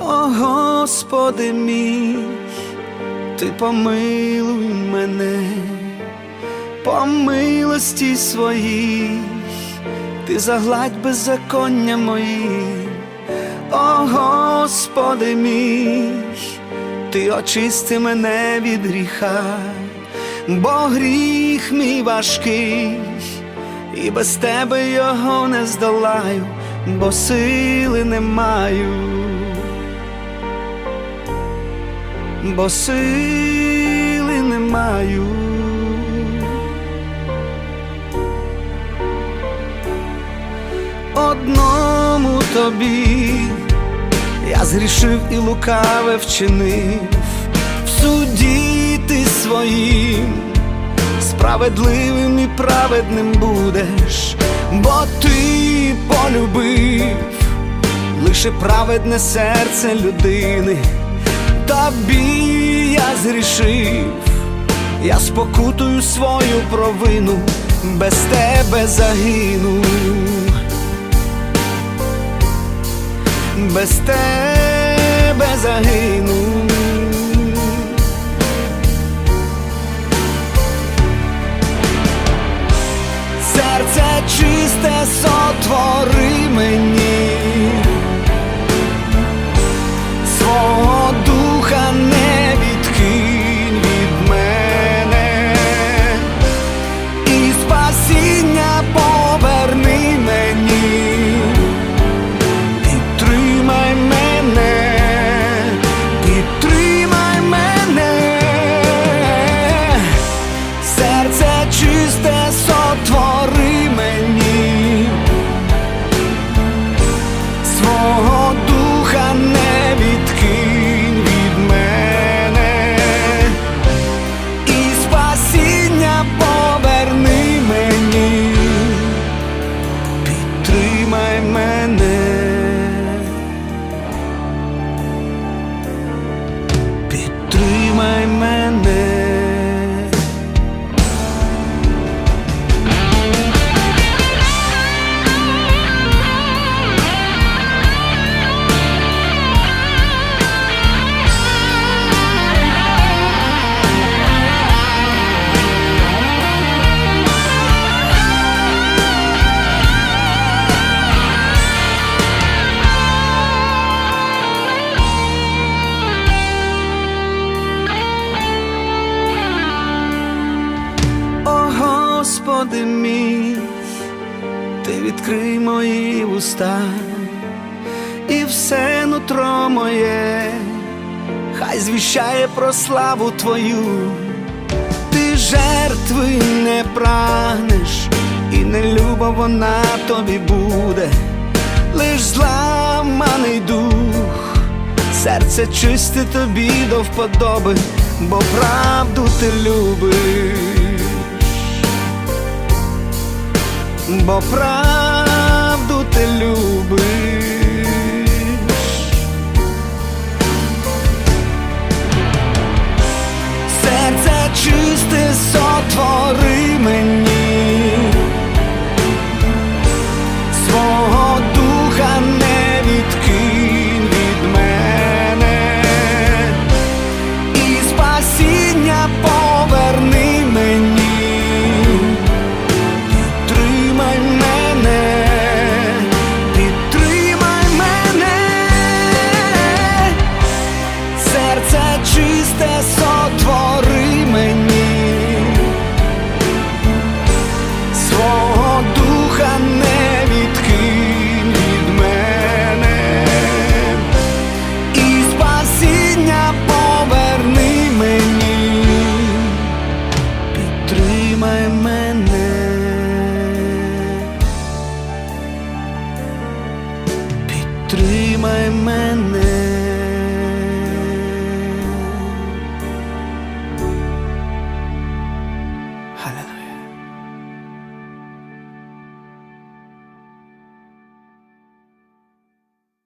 О Господи мій, ти помилуй мене, по милості своїй, ти загладь беззаконня мої, о Господи мій, ти очисти мене від гріха, бо гріх мій важкий, і без тебе його не здолаю, бо сили не маю. Бо сили не маю. Одному тобі я згрішив і лукаве вчинив, в суді ти своїм, справедливим і праведним будеш, бо ти полюбив лише праведне серце людини тобі я зрішив, я спокутую свою провину, без тебе загину, без тебе загину. Господи мій, ти відкрий мої уста, і все нутро моє, хай звіщає про славу Твою, ти жертви не прагнеш, і не люба вона тобі буде, лиш зламаний дух, серце чисте тобі до вподоби, бо правду ти любиш. Бо правду ти любиш. my man.